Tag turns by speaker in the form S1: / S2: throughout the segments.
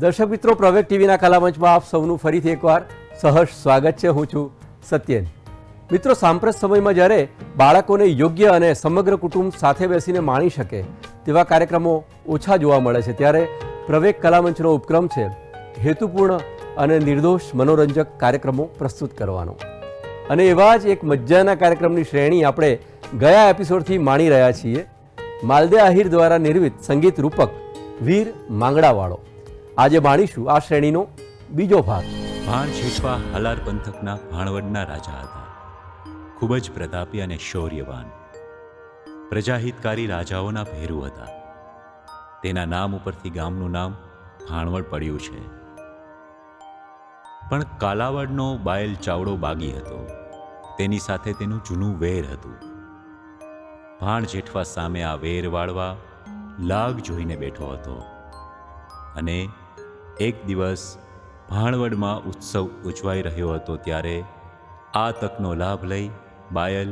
S1: દર્શક મિત્રો, પ્રવેગ ટીવીના કલામંચમાં આપ સૌનું ફરીથી એકવાર સહર્ષ સ્વાગત છે. હું છું સત્યેન. મિત્રો, સાંપ્રત સમયમાં જ્યારે બાળકોને યોગ્ય અને સમગ્ર કુટુંબ સાથે બેસીને માણી શકે તેવા કાર્યક્રમો ઓછા જોવા મળે છે, ત્યારે પ્રવેગ કલામંચનો ઉપક્રમ છે હેતુપૂર્ણ અને નિર્દોષ મનોરંજક કાર્યક્રમો પ્રસ્તુત કરવાનો. અને એવા જ એક મજાના કાર્યક્રમની શ્રેણી આપણે ગયા એપિસોડથી માણી રહ્યા છીએ. માલદે આહિર દ્વારા નિર્મિત સંગીત રૂપક વીર માંગડાવાળો. આજે ભાણીશું આ શ્રેણીનો બીજો ભાગ.
S2: ભાણ છેટવા હલાર પંથકના ભાણવડના રાજા હતા. ખૂબ જ પ્રતાપી અને શૌર્યવાન, પ્રજાહિતકારી રાજાઓના ભેરુ હતા. તેના નામ ઉપરથી ગામનું નામ ભાણવડ પડ્યું છે. પણ કાલાવડનો બાયલ ચાવડો બાગી હતો. તેની સાથે તેનું જૂનું વેર હતું. ભાણ જેઠવા સામે આ વેર વાળવા લાગ જોઈને બેઠો હતો અને એક દિવસ ભાણવડમાં ઉત્સવ ઉજવાઈ રહ્યો હતો ત્યારે આ તકનો લાભ લઈ બાયલ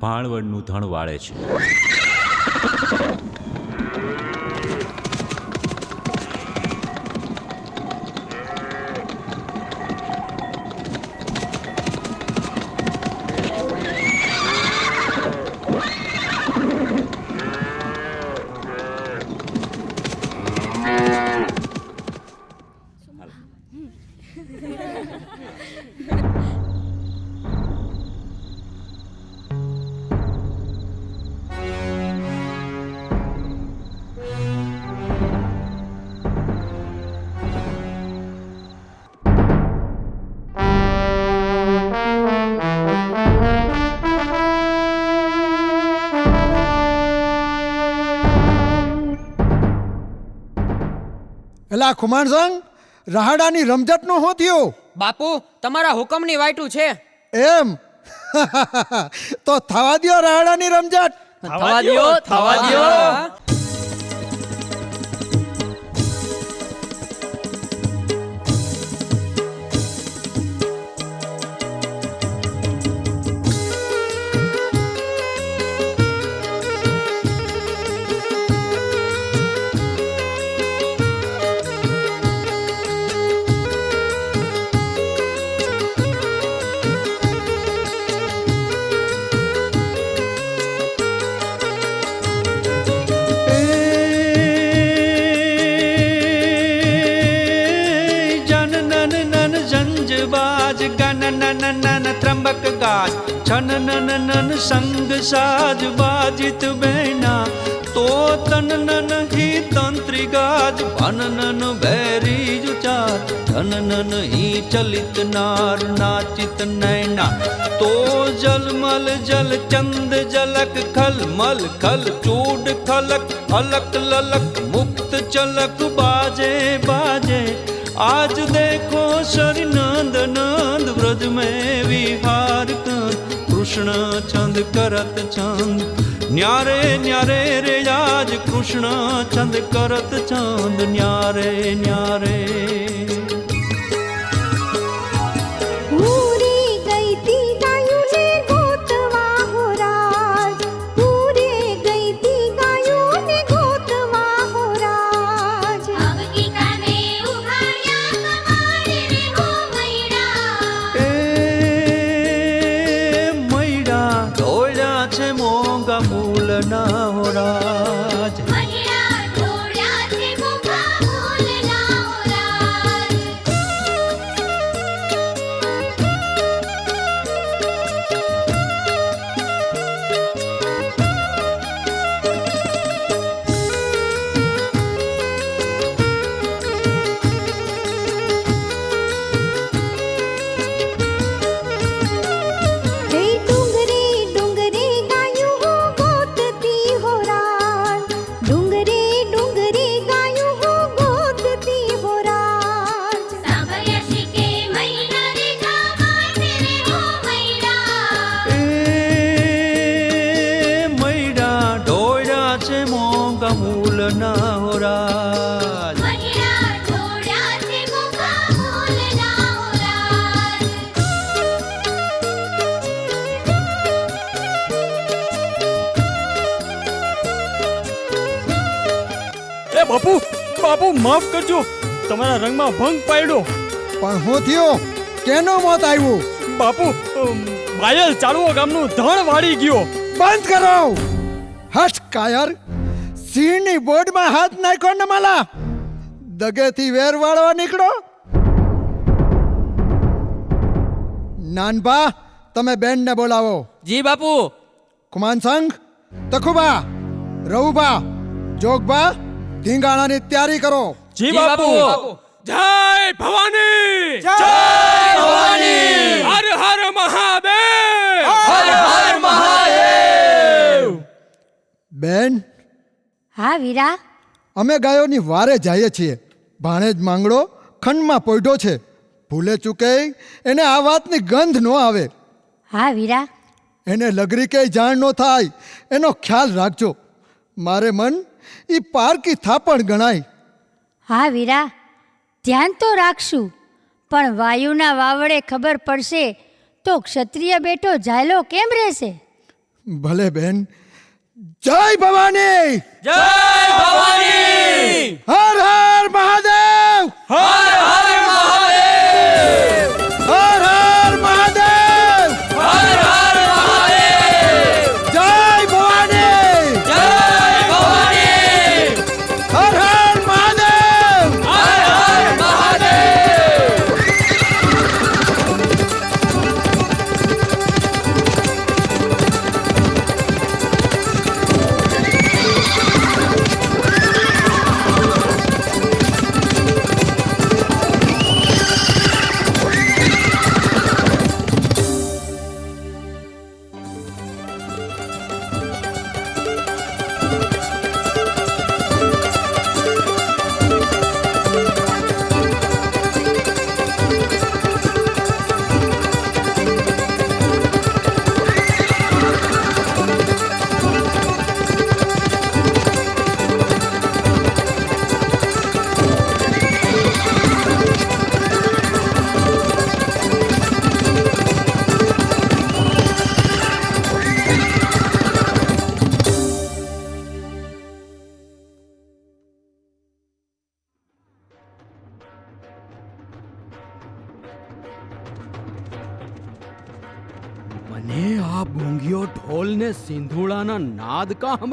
S2: ભાણવડનું ધણ વાળે છે.
S3: એલા ખુમાણ રહાડાની રમઝટનો શું થયું?
S4: બાપુ તમારા હુકમની વાયટું છે.
S3: એમ? તો થવા દ્યો રહાડાની રમઝટ.
S4: થવા દ્યો થવા દ્યો.
S5: छन नन नन संग साज बाजित बैना तो तन नन ही तंत्री गाज, भन नन भैरी जुचार, धन नन ही चलित नार नाचित नैना। तो जल मल जल चंद जलक खल मल खल, चूड खलक अलक ललक मुक्त चलक बाजे बाजे। आज देखो सर नंद नंद व्रज में विहार
S6: कर કૃષ્ણ ચંદ
S7: કરત ચંદ. ન્યારે ન્યારે રે આજ કૃષ્ણ
S5: ચંદ કરત ચંદ. ન્યારે ન્યારે.
S8: તમારા રંગમાં ભંગ પાડ્યો.
S3: પણ હું થયો? કેનો મોત આવ્યું?
S8: બાપુ બાયલ ચાલવો ગામનું ધણ વાળી ગયો.
S3: બંધ કરો! હટ કાયર! સિંહની બોર્ડમાં હાથ નાખ્યો ને માલા! દગેથી વેર વાળવા નીકળો! નાનભા તમે બેનને બોલાવો.
S4: જી બાપુ.
S3: કુમાન સંઘ તખુબા રવુબા જોગબા ધીંગાણાની તૈયારી કરો.
S8: જી
S4: જી
S8: બાપુ
S4: બાપુ.
S8: જય ભવાની! જય
S4: ભવાની!
S8: હર હર મહાદેવ!
S4: હર હર મહાદેવ!
S3: બેન?
S6: હા વીરા?
S3: અમે ગાયોની વારે જઈએ છીએ. ભાણેજ માંગડો ખંડમાં પોઈડો છે. ભૂલે ચૂકે એને આ વાતની ગંધ ન આવે.
S6: હા વીરા?
S3: એને લગરી કે જાણ ન થાય એનો ખ્યાલ રાખજો. મારે મન ઈ પારકી થાપણ ગણાય.
S9: હા વીરા? ધ્યાન તો રાખશું પણ વાયુના વાવડે ખબર પડશે તો ક્ષત્રિય બેટો ઝાયલો કેમ રહેશે?
S3: ભલે બેન. જય ભવાની!
S4: જય ભવાની!
S3: હર હર મહાદેવ!
S4: હર હર મહાદેવ!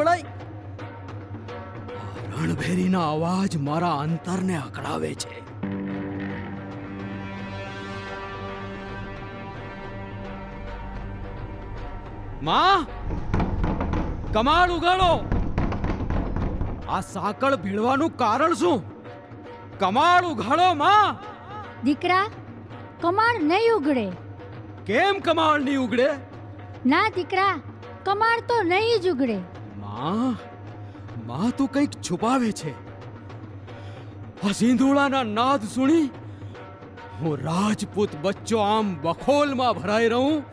S8: સંભળાય. રણભેરીના અવાજ મારા અંતરને અકળાવે છે. માં કમાળ ઉગાડો. આ સાંકળ ભીડવાનું કારણ શું? કમાળ ઉઘાડો માં.
S9: દીકરા કમાળ નહીં ઉગડે
S8: કેમ કમાળ નહીં ઉગડે
S9: ના દીકરા કમાળ તો નહીં જ ઉગડે
S8: માં? માં તું કંઈક છુપાવે છે. આ સિંધુડાના નાદ સુણી હું રાજપૂત બચ્ચો આમ બખોલમાં ભરાઈ રહું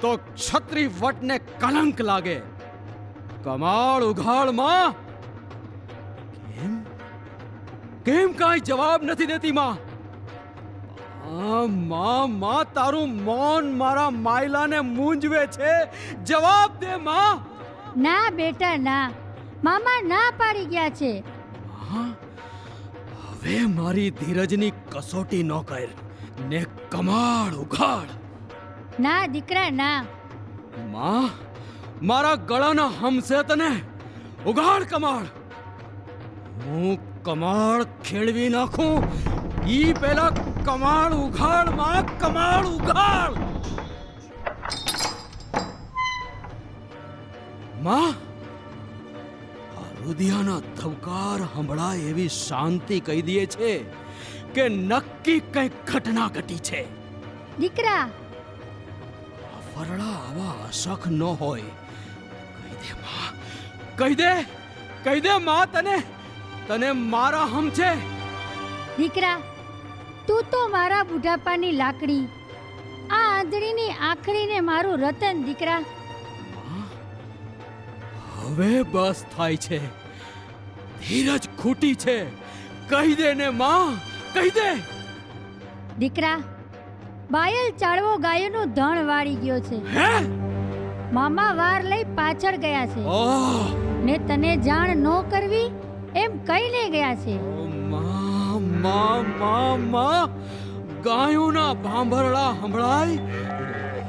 S8: તો ક્ષત્રિય વટને કલંક લાગે. કમાળ ઉઘાડમાં કેમ? કેમ કાંઈ જવાબ નથી દેતી માં? માં માં તારું મૌન મારા માયલાને મૂંઝવે છે. જવાબ દે માં!
S9: ના બેટા ના. મામા ના પાડી ગયા છે.
S8: હા? હવે મારી ધીરજની કસોટી ન કર. ને કમાળ ઉઘાડ.
S9: ના દીકરા ના.
S8: માં મારા ગળાના હમસે તને ઉઘાડ કમાળ હું કમાળ ખેડવી નાખું. ઈ પેલા કમાળ ઉઘાડમાં કમાળ ઉઘાડ. માં રુધિયાના ધબકાર સંભળાય એવી શાંતિ કહી દે છે કે નક્કી કંઈક ઘટના ઘટી છે
S9: દીકરા
S8: ફરડા આવા અશખ ન હોય કહી દે માં કહી દે કહી દે માં તને તને મારા હમ છે
S9: દીકરા તું તો મારા બુઢાપાની લાકડી આ આંધળીની આખરીને મારું રતન દીકરા
S8: હવે બસ થાય છે. ધીરજ ખૂટી છે. કહી દે ને માં કહી દે.
S9: દીકરા બાયલ ચાળવો ગાયોનું ધણ વાળી ગયો છે.
S8: હે?
S9: મામા વાર લઈ પાછળ ગયા છે.
S8: ઓહ.
S9: ને તને જાણ ન કરવી એમ કહીને ગયા છે.
S8: મા મા મા મા ગાયોના ભાંભરડા સંભળાય.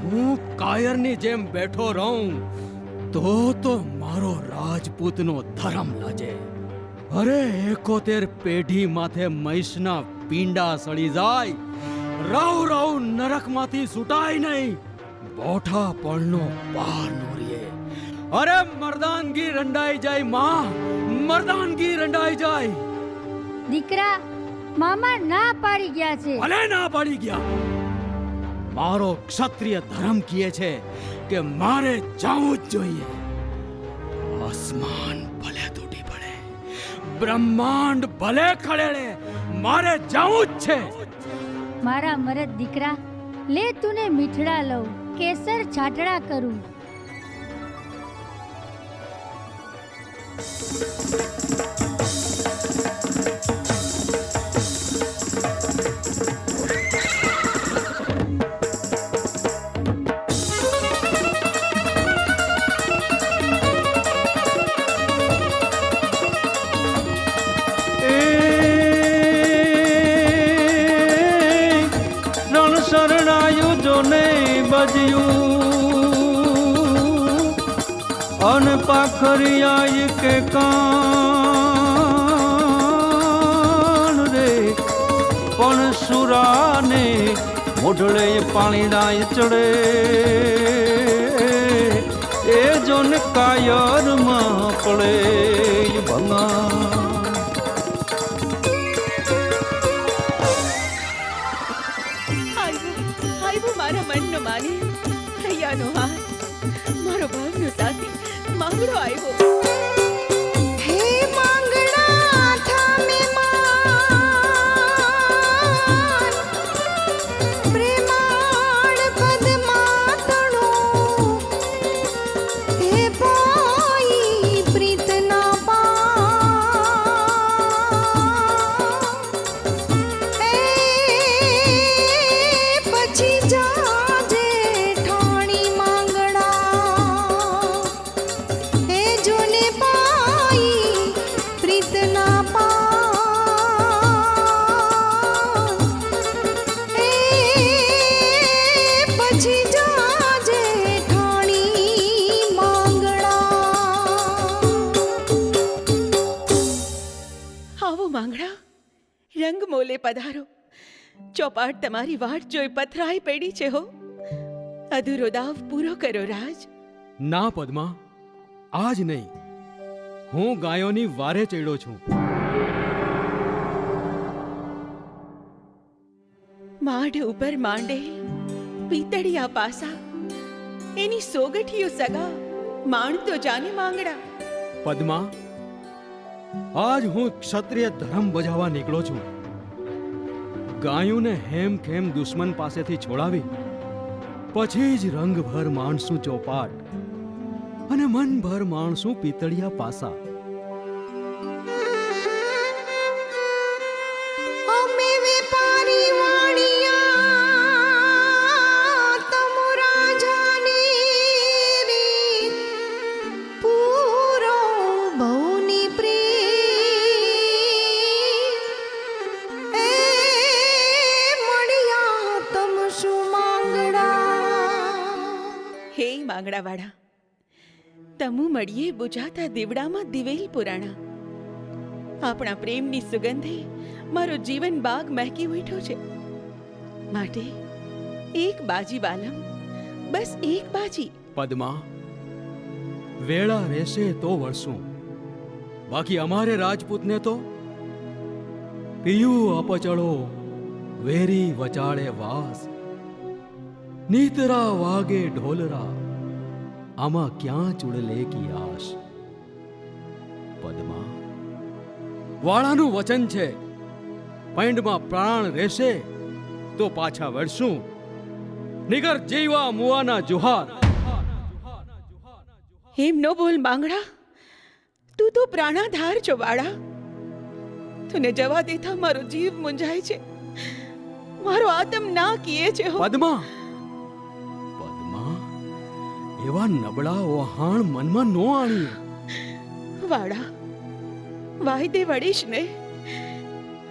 S8: હું કાયરની જેમ બેઠો રહું. તો તો મારો રાજપૂતનો ધર્મ લાજે. અરે એકોતેર પેઢી માથે મહિષના પીંડા સળી જાય. રાવ રાવ નરકમાંથી છૂટાય નહીં. બોઠા પણનો પાર નોરીએ. અરે મર્દાનગી રંડાઈ જાય માં મર્દાનગી રંડાઈ જાય.
S9: દીકરા મામા ના પાડી ગયા છે.
S8: ભલે ના પાડી ગયા. મારો ક્ષત્રિય ધર્મ કહે છે. કે મારે જવું જ જોઈએ. આસમાન ભલે તૂટી પડે, બ્રહ્માંડ ભલે ખડેડે, મારે જવું જ છે.
S9: મારા મરદ દીકરા, લે તુને મીઠડા લઉં, કેસર છાટડા કરું.
S5: રણ પાખરિયાય કે पण રે? પણ સુરાને મોઢળે પાણીડાય ચડે. એ જોન કાયરમાં પડે ભંગા
S10: મારા મનનો માની હૈયાનો સાથી માંગડો આવ્યો ચોપાટ તમારી વાટ જોઈ પથરાઈ પડી છે હો. અધૂરો દાવ પૂરો કરો રાજ.
S8: ના પદ્મા. આજ નહીં. હું ગાયોની વારે ચડ્યો છું.
S10: માઢ ઉપર માંડે પીતળિયા પાસા. એની સોગઠીઓ સગા માણ તો જાને માંગડા.
S8: પદ્મા આજ હું ક્ષત્રિય ધર્મ બજાવવા નીકળો છું. ગાયોને હેમ ખેમ દુશ્મન પાસેથી છોડાવી, પછી જ રંગભર માણસું ચોપાટ અને મનભર માણસું પિતળિયા પાસા
S10: હે તમુ મળીએ બુજાતા દીવડામાં દિવેલ પુરાણા. આપણા પ્રેમની સુગંધે મારો જીવન બાગ મહેકી ઉઠ્યો છે. માટે એક બાજી બાલમ બસ એક બાજી.
S8: પદ્મા, વેળા રહેશે તો વળશું. બાકી અમારે રાજપૂતને તો પિયું અપચળો, વેરી વચાળે વાસ. નીતરા વાગે ઢોલરા આમાં ક્યાં ચુડલે કી આશ? પદમા વાળાનું વચન છે. પૈંડમાં પ્રાણ રહેશે તો પાછા વળશું. નિગર જીવા મુવાના જુહાર.
S10: હેમ નો બોલ માંગડા તું તો પ્રાણાધાર છો વાળા. તને જવા દેતા મારો જીવ મુંજાય છે. મારો આતમ ના કીએ છે
S8: પદ્મા એવા નબળા વહાણ મનમાં નો આણી
S10: વાડા વાયદે વળીશ ને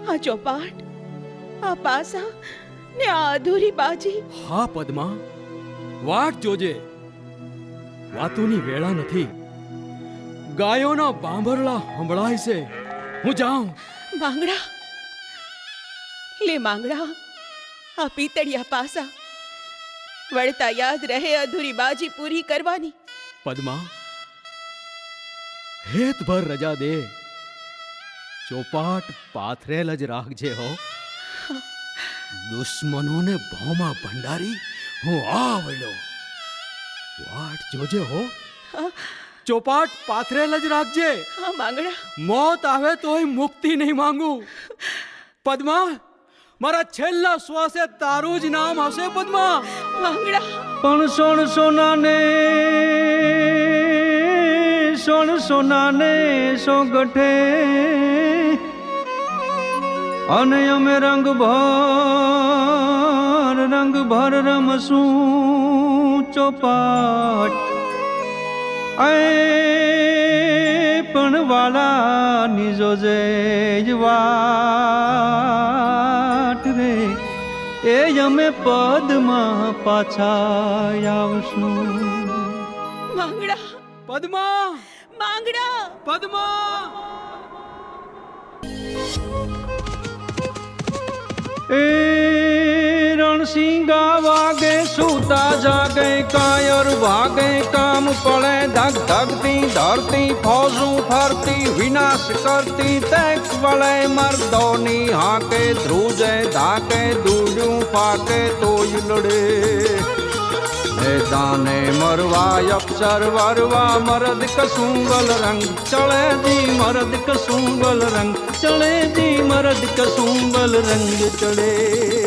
S10: આ ચોપાટ આ પાસા ને આ અધૂરી બાજી.
S8: હા પદ્મા વાટ જોજે. વાતોની વેળા નથી. ગાયોના બાંભરલા સંભળાય છે. હું જાઉં.
S10: માંગડા લે માંગડા આ પીતળિયા પાસા. વળતા યાદ રહે અધૂરી બાજી પૂરી કરવાની.
S8: પદ્મા હેતભર રજા દે. ચોપાટ પાથરેલ જ રાખજે હો. દુશ્મનોને ભોમાં ભંડારી હું આવડો. વાટ જોજે હો. ચોપાટ પાથરેલ જ રાખજે.
S10: માંગણા.
S8: મોત આવે તોય મુક્તિ નહીં માંગુ. પદ્મા મારા છેલ્લા શ્વાસે તારું જ નામ હશે પદ્મા.
S5: પણ સોણ સોનાને સોણ સોનાને સો ગઠે અને અમે રંગ ભર રંગ ભર રમશું ચોપાટ. પણ વાલા નિજો જે રે એ અમે પદમાં પાછા આવશું.
S10: માંગડા.
S8: પદ્મા.
S10: માંગડા.
S8: પદ્મા.
S5: એ રણસિંગા વાગે સૂતા જાગે કાયર ભાગે કામ પડે ધગ ધગતી ધરતી ફોજું ફરતી વિનાશ કરતી તેક વળે મર્દોની હાકે ધ્રુજે ધાકે દૂડ્યું પાકે તોય લડે દાને મરવા અક્ષર વરવા મરદ કસુંગલ રંગ ચળે દી મરદ કસુંગલ રંગ ચળે દી મરદ કસુંગલ રંગ ચડે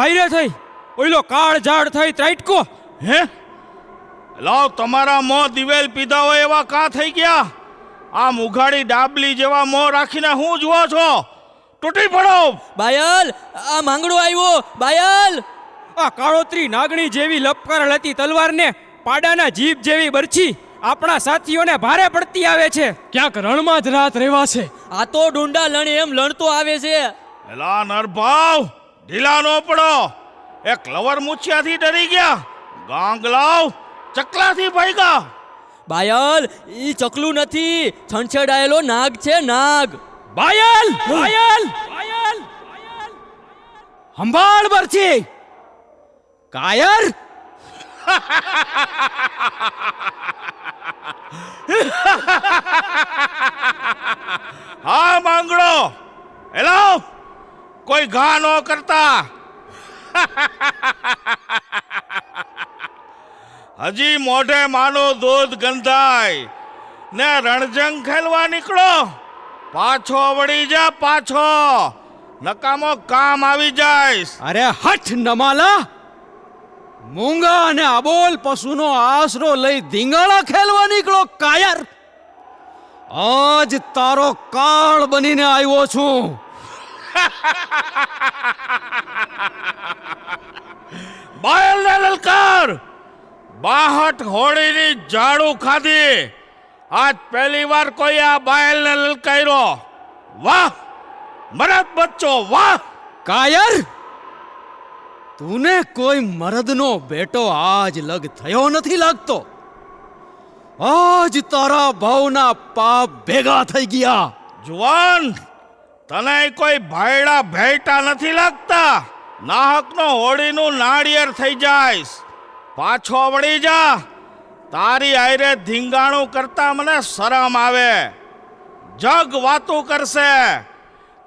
S8: ભાઈ રે થઈ. ઓઈલો કાળ ઝાડ થઈ ત્રાટકો.
S11: હે? લાવ તમારા મો દિવેલ પીધા હોય એવા કાં થઈ ગયા? આ મુઘાડી ડાબલી જેવા મોં રાખીને હું જુઓ છો? તૂટી પડો.
S4: બાયલ આ માંગડો આવ્યો. બાયલ!
S8: આ કાળોતરી નાગણી જેવી લપકાર હતી તલવારને પાડાના જીભ જેવી બરછી આપણા સાથીઓને ભારે પડતી આવે છે. ક્યાંક રણમાં જ રાત રહેવા છે
S4: આ તો ડુંડા લણ એમ લણતો આવે છે.
S11: એલા નરભાવ! ઢીલા નો પડો. એક લવર મુછિયાથી ડરી ગયા. ગાંગલાવ ચકલાથી ભાગ્યા.
S4: બાયલ ઈ ચકલું નથી. છણછેડાયેલો નાગ છે નાગ.
S8: બાયલ બાયલ બાયલ. સંભાળ બરછી. કાયર.
S11: હા માંગડો. હેલો કોઈ ઘા ન કરતા. હજી મોઢે માનો દૂધ ગંધાય. ને રણજંગ ખેલવા નીકળો. પાછો વળી જા પાછો. નકામો કામ આવી જાય
S8: અરે હઠ નમાલા. મૂંગા અને અબોલ પશુનો આશરો લઈ ધીંગાળા ખેલવા નીકળો, કાયર. આજ તારો કાળ બનીને આવ્યો છું.
S11: બાયલને લલકાર! બાહટ હોળીની ઝાડુ ખાધી. આજ પહેલી વાર કોઈ આ બાયલને લલકાયરો. વાહ! મરદ બચ્ચો વાહ!
S8: કાયર! તુને કોઈ મરદનો બેટો આજ લગ થયો નથી લાગતો. આજ તારા ભાવના પાપ ભેગા થઈ ગયા.
S11: જુવાન! તને કોઈ ભાયડા ભેટા નથી લાગતા? નાહકનો હોળીનું નાળિયેર થઈ જાયશ પાછો વળી જા. તારી આયરે ધીંગાણું કરતા મને શરમ આવે. જગ વાતું કરશે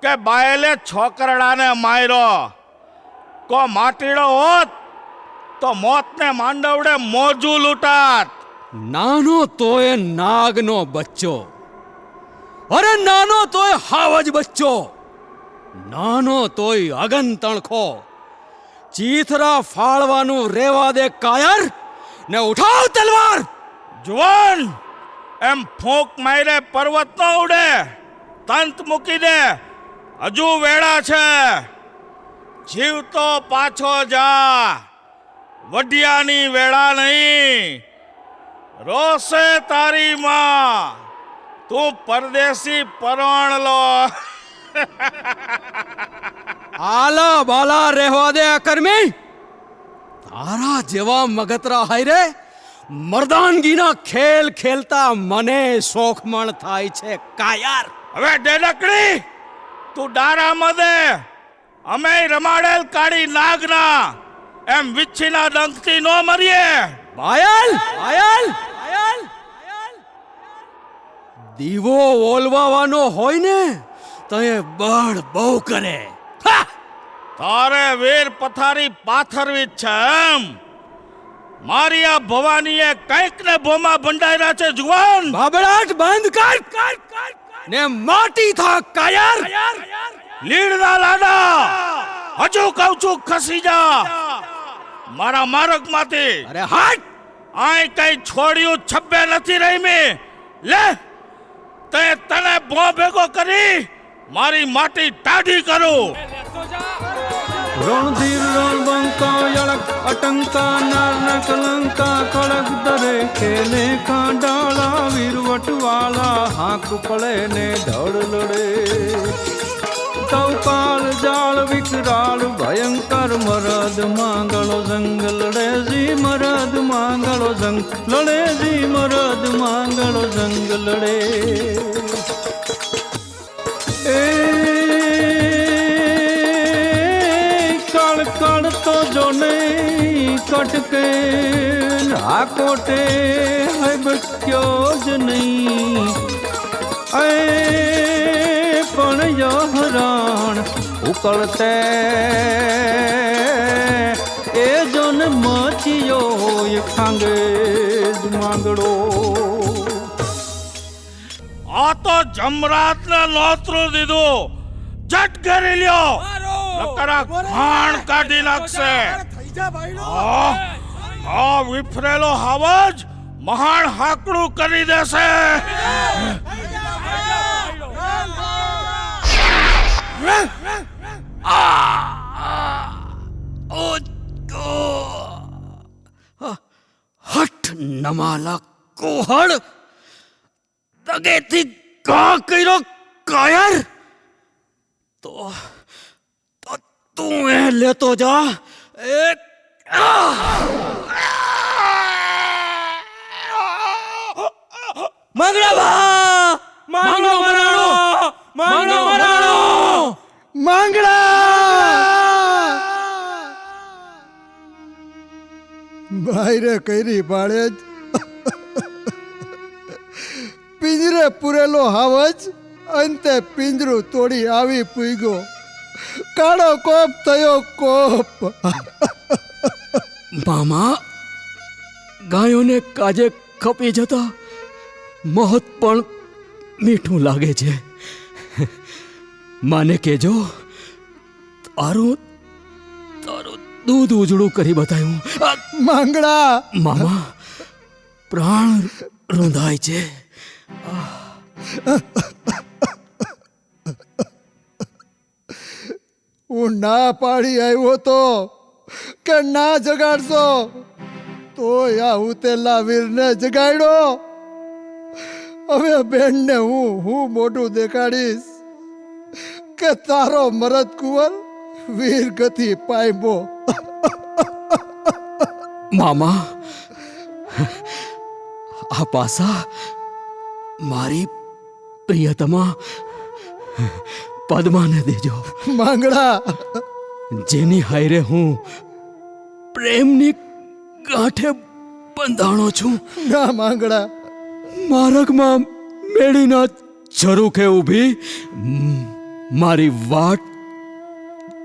S11: કે બાયલે છોકરડાને માર્યો. કો માટીડો હોત તો મોતને માંડવડે મોજું લૂંટાત.
S8: નાનો તોય નાગનો બચ્ચો. અરે નાનો તોય હાવજ બચ્ચો. નાનો તોય અગન તણખો. ચીથરા ફાળવાનું રેવા દે કાયર ને ઉઠાવ તલવાર.
S11: જુવાન, એમ ફૂંક મારે પર્વત ન ઉડે. તંત મૂકી દે. હજુ વેળા છે. જીવતો પાછો જા. વઢિયાની વેળા નહીં. રોશે તારી માં. તું પરદેશી પરણ લો
S8: આલા બાલા રહેવા દે અકર્મી તારા જેવા મગતરા હાય રે મર્દાનગીના ખેલ ખેલતા મને શોખમણ થાય છે કાયાર.
S11: હવે ડેડકડી તું ડારા મદે. અમે રમાડેલ કાળી નાગના. એમ વિચ્છીના ડંખથી ન મરીએ.
S8: પાયલ પાયલ પાયલ દીવો ઓલવાવાનો હોય ને તો એ બળ બહુ કરે!
S11: તારે વીર પથારી પાથરવી છે એમ. મારી આ ભવાનીએ કંઈક ને ભોમાં ભંડાર્યા છે જુવાન.
S8: બાબડાટ બંધ કર કર કર ને માટી થા કાયર.
S11: લીડના લાડા. હજુ કહું છું ખસી જા. મારા માર્ગમાંથી.
S8: અરે હાટ!
S11: આય કઈ છોડ્યું છબ્બે નથી રહી મે લે! ભો ભેગો કરી મારી માટી ટાઢી કરું.
S5: રણધીર રણબંકા યળક અટંકા નારના કલંકા કળક દરે ખેલે કાંડાળા વીરવટવાળા હાંક પડે ને ધડ લડે. તવકાળ જાળ વિકરાળ, ભયંકર મરદ માંગળો જંગ લડે જી મરદ માંગળો જંગ, લડે જી મરદ માંગળો જંગ લડે. કળ કળ તો જોને કટકે આ કોટે હબક્યો જ નહીં. એ પણ યહરાણ ઉકળતે એ જોન મચિયો ખાંગે જ માંગડો.
S11: આ તો જમરાત ને નોતરું દીધું જટ કરી લ્યો નકરા ખાણ કાઢી નાખશે આ આ વિફરેલો હાવજ મહાન હાકડું કરી દેશે
S8: હઠ નમાલા કોહળ તગેથી કા કર્યો? કાયર? તો તો તું એ લેતો જા. એક
S4: મંગળા બા! માંગણો મરાણો માંગણો મરાણો
S3: માંગડા બાયરે કઈરી પાડે જ. પિંજરે પૂરેલો હાવજ અંતે પિંજરું તોડી આવી પૂગ્યો. કાળો કોપ થયો કોપ.
S8: મામા ગાયોને કાજે ખપી જતા મહત પણ મીઠું લાગે છે. માને કેજો તારું તારું દૂધ ઉજળું કરી બતાવ્યું
S3: માંગડા.
S8: મામા પ્રાણ રૂંધાય છે.
S3: હું ના પાડી આવ્યો તો કે ના જગાડશો? તો આ ઉતેલા વીરને જગાડ્યો હવે બેનને હું હું મોઢું દેખાડીશ કે તારો મરદ કુંવર વીર ગતિ પાઈબો
S8: મામા, આ પાસા મારી પ્રિયતમા પદ્માને દેજો.
S3: માંગડા
S8: જેની હાયરે હું પ્રેમની ગાંઠે બંધાણો છું.
S3: ના માંગડા
S8: માર્ગમાં મેળીના ઝરૂખે ઊભી મારી વાટ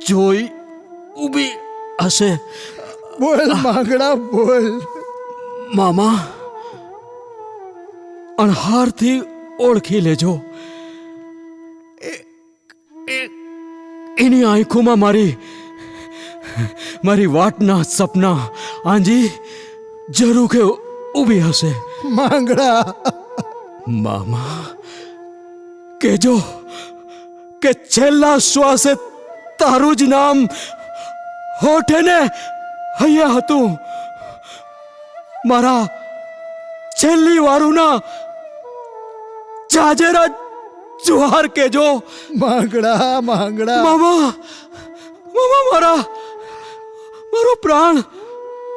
S8: જોઈ ઊભી હશે.
S3: બોલ માંગડા બોલ.
S8: મામા અણહારથી ઓળખી લેજો. એની આંખોમાં મારી મારી વાટના સપના આંજી જરૂખે ઊભી હશે.
S3: માંગડા
S8: મામા કેજો કે છેલ્લા શ્વાસે તારું જ નામ હોઠે ને હૈયા હતું. મારા છેલ્લી વારુના જાજેરા જુહાર કેજો.
S3: માંગડા માંગડા.
S8: મામા મામા મારા મારો પ્રાણ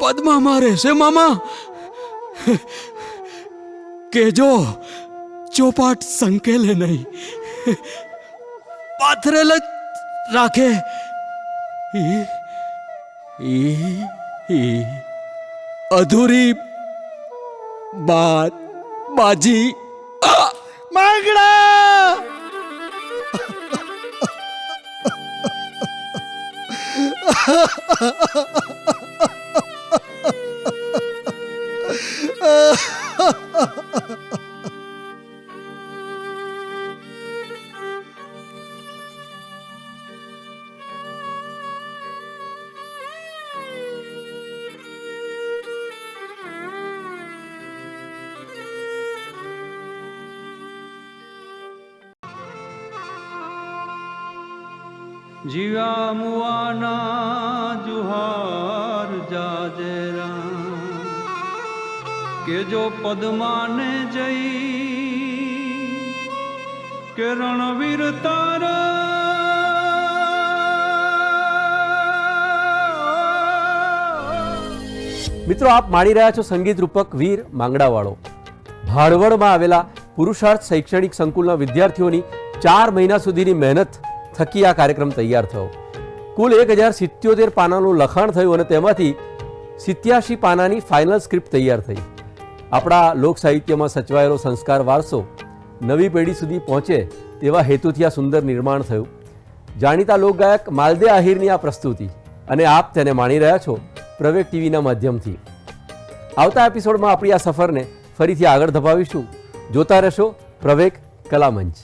S8: પદ્મામાં રહેશે મામા. કેજો ચોપાટ સંકેલે નહીં. પાથરેલ જ રાખે. અધૂરી બાત બાજી
S3: માંગડા
S5: જીવ્યા
S1: મિત્રો, આપ માણી રહ્યા છો સંગીત રૂપક વીર માંગડાવાળો. ભાડવડમાં આવેલા પુરુષાર્થ શૈક્ષણિક સંકુલના વિદ્યાર્થીઓની ચાર મહિના સુધીની મહેનત થકી આ કાર્યક્રમ તૈયાર થયો. કુલ એક હજાર સિત્યોતેર પાનાનું લખાણ થયું અને તેમાંથી સિત્યાસી પાનાની ફાઇનલ સ્ક્રિપ્ટ તૈયાર થઈ. આપણા લોક સાહિત્યમાં સચવાયેલો સંસ્કાર વારસો નવી પેઢી સુધી પહોંચે તેવા હેતુથી આ સુંદર નિર્માણ થયું. જાણીતા લોકગાયક માલદે આહિરની આ પ્રસ્તુતિ, અને આપ તેને માણી રહ્યા છો પ્રવેગ ટીવીના માધ્યમથી. આવતા એપિસોડમાં આપણી આ સફરને ફરીથી આગળ ધપાવીશું. જોતા રહેશો પ્રવેગ કલામંચ.